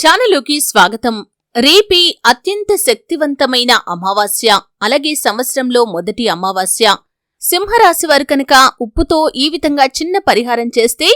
ఛానలుకి స్వాగతం. రేపే అత్యంత శక్తివంతమైన అమావాస్య అలాగే సంవత్సరంలో మొదటి అమావాస్య. సింహరాశి వారు కనుక ఉప్పుతో ఈ విధంగా చిన్న పరిహారం చేస్తే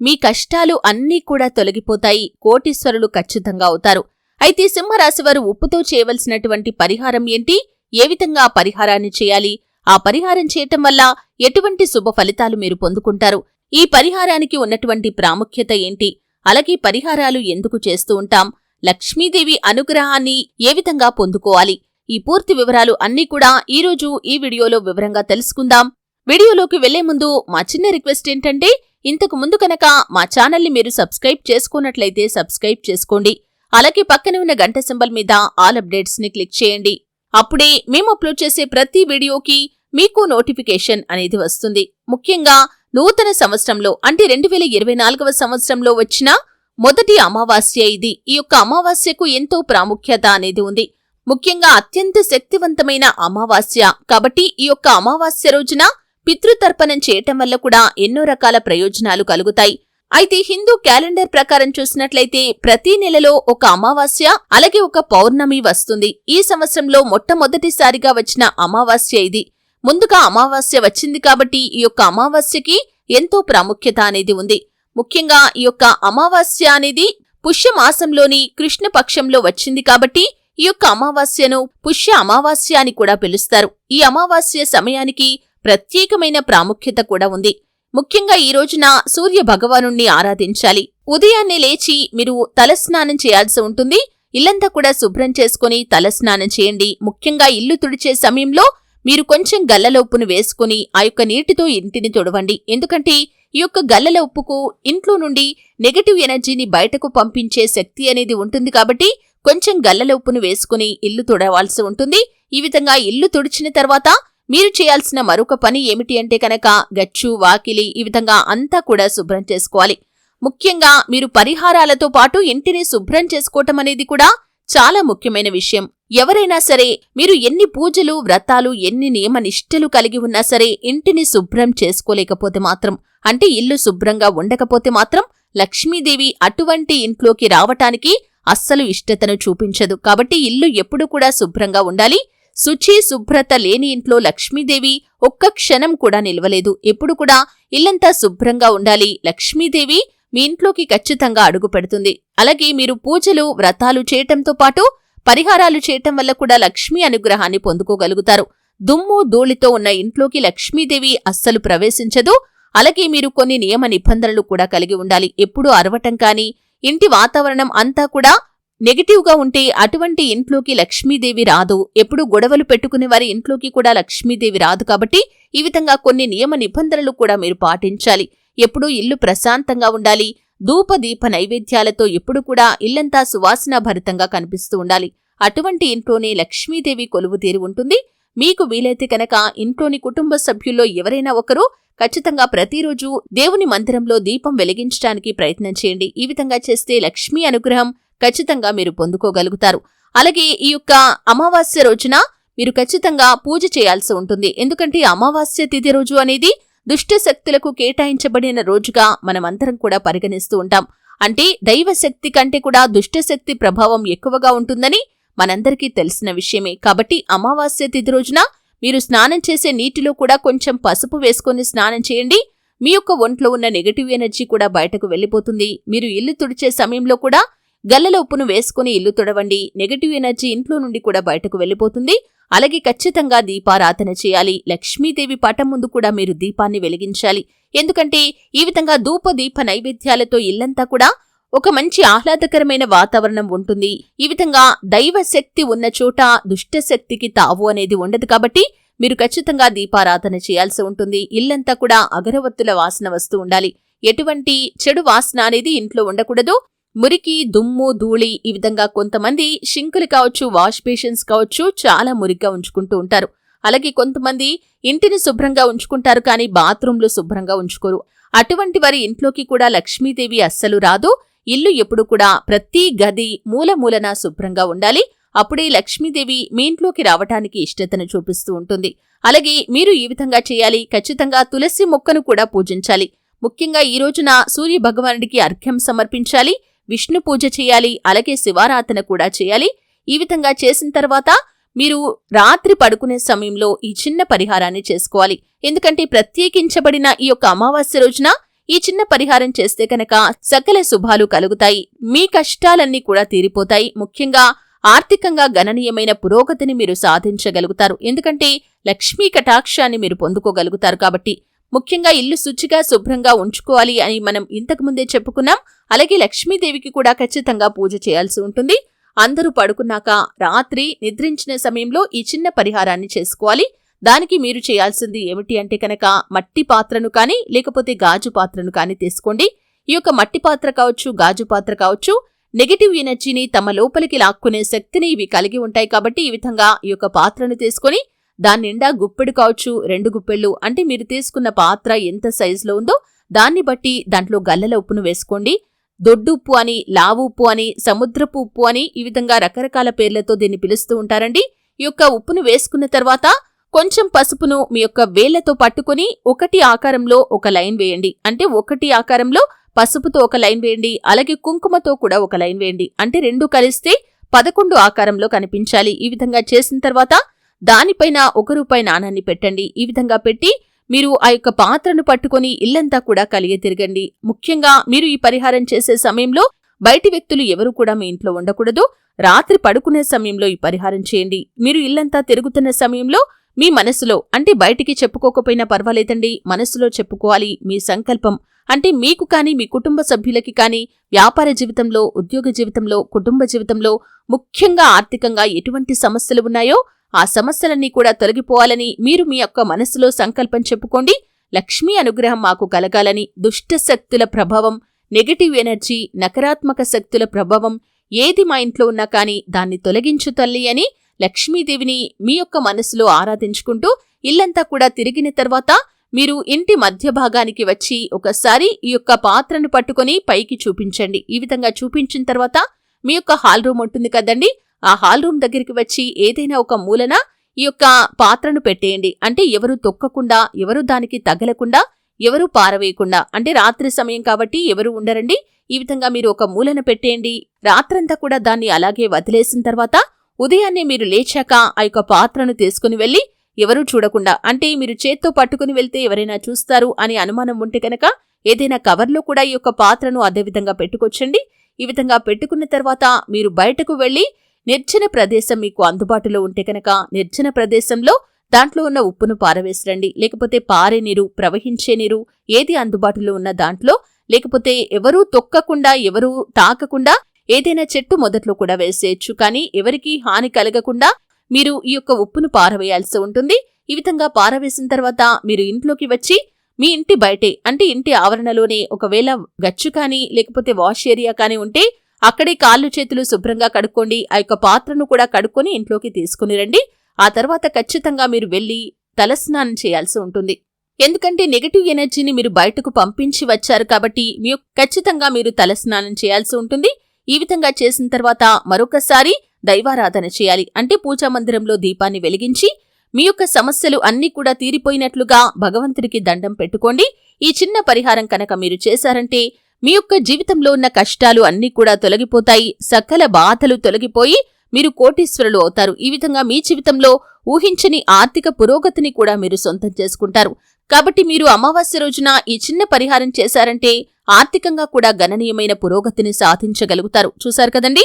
మీ కష్టాలు అన్నీ కూడా తొలగిపోతాయి కోటీశ్వరులు ఖచ్చితంగా అవుతారు. అయితే సింహరాశి వారు ఉప్పుతో చేయవలసినటువంటి పరిహారం ఏంటి? ఏ విధంగా ఆ పరిహారాన్ని చేయాలి? ఆ పరిహారం చేయటం వల్ల ఎటువంటి శుభ ఫలితాలు మీరు పొందుకుంటారు? ఈ పరిహారానికి ఉన్నటువంటి ప్రాముఖ్యత ఏంటి? అలాగే పరిహారాలు ఎందుకు చేస్తూ ఉంటాం? లక్ష్మీదేవి అనుగ్రహాన్ని ఏ విధంగా పొందుకోవాలి? ఈ పూర్తి వివరాలు అన్నీ కూడా ఈరోజు ఈ వీడియోలో వివరంగా తెలుసుకుందాం. వీడియోలోకి వెళ్ళే ముందు మా చిన్న రిక్వెస్ట్ ఏంటంటే ఇంతకు ముందు కనుక మా ఛానల్ని మీరు సబ్స్క్రైబ్ చేసుకున్నట్లయితే సబ్స్క్రైబ్ చేసుకోండి. అలాగే పక్కన ఉన్న గంట సింబల్ మీద ఆల్ అప్డేట్స్ని క్లిక్ చేయండి. అప్పుడే మేము అప్లోడ్ చేసే ప్రతి వీడియోకి మీకు నోటిఫికేషన్ అనేది వస్తుంది. ముఖ్యంగా నూతన సంవత్సరంలో అంటే రెండు వేల ఇరవై నాలుగవ సంవత్సరంలో వచ్చిన మొదటి అమావాస్య ఇది. ఈ యొక్క అమావాస్యకు ఎంతో ప్రాముఖ్యత అనేది ఉంది. ముఖ్యంగా అత్యంత శక్తివంతమైన అమావాస్య. కాబట్టి ఈ యొక్క అమావాస్య రోజున పితృతర్పణం చేయటం వల్ల కూడా ఎన్నో రకాల ప్రయోజనాలు కలుగుతాయి. అయితే హిందూ క్యాలెండర్ ప్రకారం చూసినట్లయితే ప్రతి నెలలో ఒక అమావాస్య అలాగే ఒక పౌర్ణమి వస్తుంది. ఈ సంవత్సరంలో మొట్టమొదటిసారిగా వచ్చిన అమావాస్య ఇది. ముందుగా అమావాస్య వచ్చింది కాబట్టి ఈ యొక్క అమావాస్యకి ఎంతో ప్రాముఖ్యత అనేది ఉంది. ముఖ్యంగా ఈ యొక్క అమావాస్య అనేది పుష్యమాసంలోని కృష్ణపక్షంలో వచ్చింది కాబట్టి ఈ యొక్క అమావాస్యను పుష్య అమావాస్య అని కూడా పిలుస్తారు. ఈ అమావాస్య సమయానికి ప్రత్యేకమైన ప్రాముఖ్యత కూడా ఉంది. ముఖ్యంగా ఈ రోజున సూర్య భగవానుణ్ణి ఆరాధించాలి. ఉదయాన్నే లేచి మీరు తలస్నానం చేయాల్సి ఉంటుంది. ఇల్లంతా కూడా శుభ్రం చేసుకుని తలస్నానం చేయండి. ముఖ్యంగా ఇల్లు తుడిచే సమయంలో మీరు కొంచెం గల్లల ఉప్పును వేసుకుని ఆ యొక్క నీటితో ఇంటిని తుడవండి. ఎందుకంటే ఈ యొక్క గల్లల ఉప్పుకు ఇంట్లో నుండి నెగటివ్ ఎనర్జీని బయటకు పంపించే శక్తి అనేది ఉంటుంది కాబట్టి కొంచెం గల్లల ఉప్పును వేసుకుని ఇల్లు తుడవాల్సి ఉంటుంది. ఈ విధంగా ఇల్లు తుడిచిన తర్వాత మీరు చేయాల్సిన మరొక పని ఏమిటి అంటే కనుక గచ్చు వాకిలి ఈ విధంగా అంతా కూడా శుభ్రం చేసుకోవాలి. ముఖ్యంగా మీరు పరిహారాలతో పాటు ఇంటిని శుభ్రం చేసుకోవటం అనేది కూడా చాలా ముఖ్యమైన విషయం. ఎవరైనా సరే మీరు ఎన్ని పూజలు వ్రతాలు ఎన్ని నియమ నిష్ఠలు కలిగి ఉన్నా సరే ఇంటిని శుభ్రం చేసుకోలేకపోతే మాత్రం అంటే ఇల్లు శుభ్రంగా ఉండకపోతే మాత్రం లక్ష్మీదేవి అటువంటి ఇంట్లోకి రావటానికి అస్సలు ఇష్టతను చూపించదు. కాబట్టి ఇల్లు ఎప్పుడు కూడా శుభ్రంగా ఉండాలి. శుచి శుభ్రత లేని ఇంట్లో లక్ష్మీదేవి ఒక్క క్షణం కూడా నిలవలేదు. ఎప్పుడు కూడా ఇల్లంతా శుభ్రంగా ఉండాలి. లక్ష్మీదేవి మీ ఇంట్లోకి ఖచ్చితంగా అడుగు పెడుతుంది. అలాగే మీరు పూజలు వ్రతాలు చేయటంతో పాటు పరిహారాలు చేయటం వల్ల కూడా లక్ష్మీ అనుగ్రహాన్ని పొందుకోగలుగుతారు. దుమ్ము ధూళితో ఉన్న ఇంట్లోకి లక్ష్మీదేవి అస్సలు ప్రవేశించదు. అలాగే మీరు కొన్ని నియమ నిబంధనలు కూడా కలిగి ఉండాలి. ఎప్పుడూ అరవటం కాని ఇంటి వాతావరణం అంతా కూడా నెగిటివ్గా ఉంటే అటువంటి ఇంట్లోకి లక్ష్మీదేవి రాదు. ఎప్పుడు గొడవలు పెట్టుకునే వారి ఇంట్లోకి కూడా లక్ష్మీదేవి రాదు కాబట్టి ఈ విధంగా కొన్ని నియమ నిబంధనలు కూడా మీరు పాటించాలి. ఎప్పుడూ ఇల్లు ప్రశాంతంగా ఉండాలి. ధూపదీప నైవేద్యాలతో ఎప్పుడు కూడా ఇల్లంతా సువాసనాభరితంగా కనిపిస్తూ ఉండాలి. అటువంటి ఇంట్లోనే లక్ష్మీదేవి కొలువు తీరి ఉంటుంది. మీకు వీలైతే కనుక ఇంట్లోని కుటుంబ సభ్యుల్లో ఎవరైనా ఒకరు ఖచ్చితంగా ప్రతిరోజు దేవుని మందిరంలో దీపం వెలిగించడానికి ప్రయత్నం చేయండి. ఈ విధంగా చేస్తే లక్ష్మీ అనుగ్రహం ఖచ్చితంగా మీరు పొందుకోగలుగుతారు. అలాగే ఈ యొక్క అమావాస్య రోజున మీరు ఖచ్చితంగా పూజ చేయాల్సి ఉంటుంది. ఎందుకంటే అమావాస్య తిథి రోజు అనేది దుష్ట శక్తులకు కేటాయించబడిన రోజుగా మనమందరం కూడా పరిగణిస్తూ ఉంటాం. అంటే దైవ శక్తి కంటే కూడా దుష్టశక్తి ప్రభావం ఎక్కువగా ఉంటుందని మనందరికీ తెలిసిన విషయమే. కాబట్టి అమావాస్య తిథి రోజున మీరు స్నానం చేసే నీటిలో కూడా కొంచెం పసుపు వేసుకొని స్నానం చేయండి. మీ యొక్క ఒంట్లో ఉన్న నెగటివ్ ఎనర్జీ కూడా బయటకు వెళ్ళిపోతుంది. మీరు ఇల్లు తుడిచే సమయంలో కూడా గల్లల ఉప్పును వేసుకుని ఇల్లు తుడవండి. నెగటివ్ ఎనర్జీ ఇంట్లో నుండి కూడా బయటకు వెళ్ళిపోతుంది. అలాగే ఖచ్చితంగా దీపారాధన చేయాలి. లక్ష్మీదేవి పటం ముందు కూడా మీరు దీపాన్ని వెలిగించాలి. ఎందుకంటే ఈ విధంగా ధూప దీప నైవేద్యాలతో ఇల్లంతా కూడా ఒక మంచి ఆహ్లాదకరమైన వాతావరణం ఉంటుంది. ఈ విధంగా దైవ శక్తి ఉన్న చోట దుష్టశక్తికి తావు అనేది ఉండదు కాబట్టి మీరు ఖచ్చితంగా దీపారాధన చేయాల్సి ఉంటుంది. ఇల్లంతా కూడా అగరవత్తుల వాసన వస్తూ ఉండాలి. ఎటువంటి చెడు వాసన అనేది ఇంట్లో ఉండకూడదు. మురికి దుమ్ము ధూళి ఈ విధంగా కొంతమంది షింకులు కావచ్చు వాష్ బేషన్స్ కావచ్చు చాలా మురిగ్గా ఉంచుకుంటూ ఉంటారు. అలాగే కొంతమంది ఇంటిని శుభ్రంగా ఉంచుకుంటారు కానీ బాత్రూంలు శుభ్రంగా ఉంచుకోరు. అటువంటి వారి ఇంట్లోకి కూడా లక్ష్మీదేవి అస్సలు రాదు. ఇల్లు ఎప్పుడు కూడా ప్రతి గది మూల మూలన శుభ్రంగా ఉండాలి. అప్పుడే లక్ష్మీదేవి మీ ఇంట్లోకి రావటానికి ఇష్టతను చూపిస్తూ ఉంటుంది. అలాగే మీరు ఈ విధంగా చేయాలి. ఖచ్చితంగా తులసి మొక్కను కూడా పూజించాలి. ముఖ్యంగా ఈ రోజున సూర్య భగవానుడికి అర్ఘ్యం సమర్పించాలి. విష్ణు పూజ చేయాలి అలాగే శివారాధన కూడా చేయాలి. ఈ విధంగా చేసిన తర్వాత మీరు రాత్రి పడుకునే సమయంలో ఈ చిన్న పరిహారాన్ని చేసుకోవాలి. ఎందుకంటే ప్రత్యేకించబడిన ఈ యొక్క అమావాస్య రోజున ఈ చిన్న పరిహారం చేస్తే కనుక సకల శుభాలు కలుగుతాయి. మీ కష్టాలన్నీ కూడా తీరిపోతాయి. ముఖ్యంగా ఆర్థికంగా గణనీయమైన పురోగతిని మీరు సాధించగలుగుతారు. ఎందుకంటే లక్ష్మీ కటాక్షాన్ని మీరు పొందుకోగలుగుతారు కాబట్టి ముఖ్యంగా ఇల్లు శుచిగా శుభ్రంగా ఉంచుకోవాలి అని మనం ఇంతకు ముందే చెప్పుకున్నాం. అలాగే లక్ష్మీదేవికి కూడా ఖచ్చితంగా పూజ చేయాల్సి ఉంటుంది. అందరూ పడుకున్నాక రాత్రి నిద్రించిన సమయంలో ఈ చిన్న పరిహారాన్ని చేసుకోవాలి. దానికి మీరు చేయాల్సింది ఏమిటి అంటే కనుక మట్టి పాత్రను కానీ లేకపోతే గాజు పాత్రను కానీ తీసుకోండి. ఈ యొక్క మట్టి పాత్ర కావచ్చు గాజు పాత్ర కావచ్చు నెగటివ్ ఎనర్జీని తమ లోపలికి లాక్కునే శక్తిని ఇవి కలిగి ఉంటాయి కాబట్టి ఈ విధంగా ఈ యొక్క పాత్రను తీసుకొని దాని నిండా గుప్పెడు కావచ్చు రెండు గుప్పెళ్ళు. అంటే మీరు తీసుకున్న పాత్ర ఎంత సైజులో ఉందో దాన్ని బట్టి దాంట్లో గల్లల ఉప్పును వేసుకోండి. దొడ్డు ఉప్పు అని లావు ఉప్పు అని సముద్రపు ఉప్పు అని ఈ విధంగా రకరకాల పేర్లతో దీన్ని పిలుస్తూ ఉంటారండి. ఈ యొక్క ఉప్పును వేసుకున్న తర్వాత కొంచెం పసుపును మీ యొక్క వేళ్ళతో పట్టుకుని ఒకటి ఆకారంలో ఒక లైన్ వేయండి. అంటే ఒకటి ఆకారంలో పసుపుతో ఒక లైన్ వేయండి. అలాగే కుంకుమతో కూడా ఒక లైన్ వేయండి. అంటే రెండు కలిస్తే పదకొండు ఆకారంలో కనిపించాలి. ఈ విధంగా చేసిన తర్వాత దానిపైన ఒక రూపాయి నాణాన్ని పెట్టండి. ఈ విధంగా పెట్టి మీరు ఆ యొక్క పాత్రను పట్టుకొని ఇల్లంతా కూడా కలిగి తిరగండి. ముఖ్యంగా మీరు ఈ పరిహారం చేసే సమయంలో బయటి వ్యక్తులు ఎవరు కూడా మీ ఇంట్లో ఉండకూడదు. రాత్రి పడుకునే సమయంలో ఈ పరిహారం చేయండి. మీరు ఇల్లంతా తిరుగుతున్న సమయంలో మీ మనసులో అంటే బయటికి చెప్పుకోకపోయినా పర్వాలేదండి మనసులో చెప్పుకోవాలి మీ సంకల్పం. అంటే మీకు కానీ మీ కుటుంబ సభ్యులకి కానీ వ్యాపార జీవితంలో ఉద్యోగ జీవితంలో కుటుంబ జీవితంలో ముఖ్యంగా ఆర్థికంగా ఎటువంటి సమస్యలు ఉన్నాయో ఆ సమస్యలన్నీ కూడా తొలగిపోవాలని మీరు మీ యొక్క మనసులో సంకల్పం చెప్పుకోండి. లక్ష్మీ అనుగ్రహం మాకు కలగాలని దుష్ట శక్తుల ప్రభావం నెగటివ్ ఎనర్జీ నకారాత్మక శక్తుల ప్రభావం ఏది మా ఇంట్లో ఉన్నా కానీ దాన్ని తొలగించు తల్లి అని లక్ష్మీదేవిని మీ యొక్క మనసులో ఆరాధించుకుంటూ ఇల్లంతా కూడా తిరిగిన తర్వాత మీరు ఇంటి మధ్య భాగానికి వచ్చి ఒకసారి ఈ యొక్క పాత్రను పట్టుకొని పైకి చూపించండి. ఈ విధంగా చూపించిన తర్వాత మీ యొక్క హాల్ రూమ్ ఉంటుంది కదండి ఆ హాల్ రూమ్ దగ్గరికి వచ్చి ఏదైనా ఒక మూలన ఈ యొక్క పాత్రను పెట్టేయండి. అంటే ఎవరు తొక్కకుండా ఎవరు దానికి తగలకుండా ఎవరు పారవేయకుండా. అంటే రాత్రి సమయం కాబట్టి ఎవరు ఉండరండి. ఈ విధంగా మీరు ఒక మూలన పెట్టేయండి. రాత్రంతా కూడా దాన్ని అలాగే వదిలేసిన తర్వాత ఉదయాన్నే మీరు లేచాక ఆ యొక్క పాత్రను తీసుకుని వెళ్ళి ఎవరూ చూడకుండా అంటే మీరు చేత్తో పట్టుకుని వెళ్తే ఎవరైనా చూస్తారు అనే అనుమానం ఉంటే కనుక ఏదైనా కవర్లో కూడా ఈ యొక్క పాత్రను అదేవిధంగా పెట్టుకొచ్చండి ఈ విధంగా పెట్టుకున్న తర్వాత మీరు బయటకు వెళ్ళి నిర్జన ప్రదేశం మీకు అందుబాటులో ఉంటే కనుక నిర్జన ప్రదేశంలో దాంట్లో ఉన్న ఉప్పును పారవేసిరండి. లేకపోతే పారే నీరు ప్రవహించే నీరు ఏది అందుబాటులో ఉన్న దాంట్లో? లేకపోతే ఎవరూ తొక్కకుండా ఎవరూ తాకకుండా ఏదైనా చెట్టు మొదట్లో కూడా వేసేయచ్చు. కానీ ఎవరికీ హాని కలగకుండా మీరు ఈ యొక్క ఉప్పును పారవేయాల్సి ఉంటుంది. ఈ విధంగా పారవేసిన తర్వాత మీరు ఇంట్లోకి వచ్చి మీ ఇంటి బయటే అంటే ఇంటి ఆవరణలోనే ఒకవేళ గచ్చు కానీ లేకపోతే వాష్ ఏరియా కానీ ఉంటే అక్కడే కాళ్ళు చేతులు శుభ్రంగా కడుక్కోండి ఆ యొక్క పాత్రను కూడా కడుక్కొని ఇంట్లోకి తీసుకుని రండి. ఆ తర్వాత ఖచ్చితంగా మీరు వెళ్ళి తలస్నానం చేయాల్సి ఉంటుంది. ఎందుకంటే నెగటివ్ ఎనర్జీని మీరు బయటకు పంపించి వచ్చారు కాబట్టి మీ ఖచ్చితంగా మీరు తలస్నానం చేయాల్సి ఉంటుంది. ఈ విధంగా చేసిన తర్వాత మరొకసారి దైవారాధన చేయాలి. అంటే పూజా మందిరంలో దీపాన్ని వెలిగించి మీ యొక్క సమస్యలు అన్నీ కూడా తీరిపోయినట్లుగా భగవంతుడికి దండం పెట్టుకోండి. ఈ చిన్న పరిహారం కనుక మీరు చేశారంటే మీ యొక్క జీవితంలో ఉన్న కష్టాలు అన్నీ కూడా తొలగిపోతాయి సకల బాధలు తొలగిపోయి మీరు కోటీశ్వరులు అవుతారు. ఈ విధంగా మీ జీవితంలో ఊహించని ఆర్థిక పురోగతిని కూడా మీరు సొంతం చేసుకుంటారు. కాబట్టి మీరు అమావాస్య రోజున ఈ చిన్న పరిహారం చేశారంటే ఆర్థికంగా కూడా గణనీయమైన పురోగతిని సాధించగలుగుతారు. చూశారు కదండి?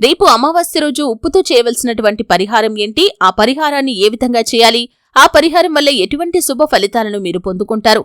రేపు అమావాస్య రోజు ఉప్పుతో చేయవలసినటువంటి పరిహారం ఏంటి? ఆ పరిహారాన్ని ఏ విధంగా చేయాలి? ఆ పరిహారం వల్ల ఎటువంటి శుభ ఫలితాలను మీరు పొందుకుంటారు?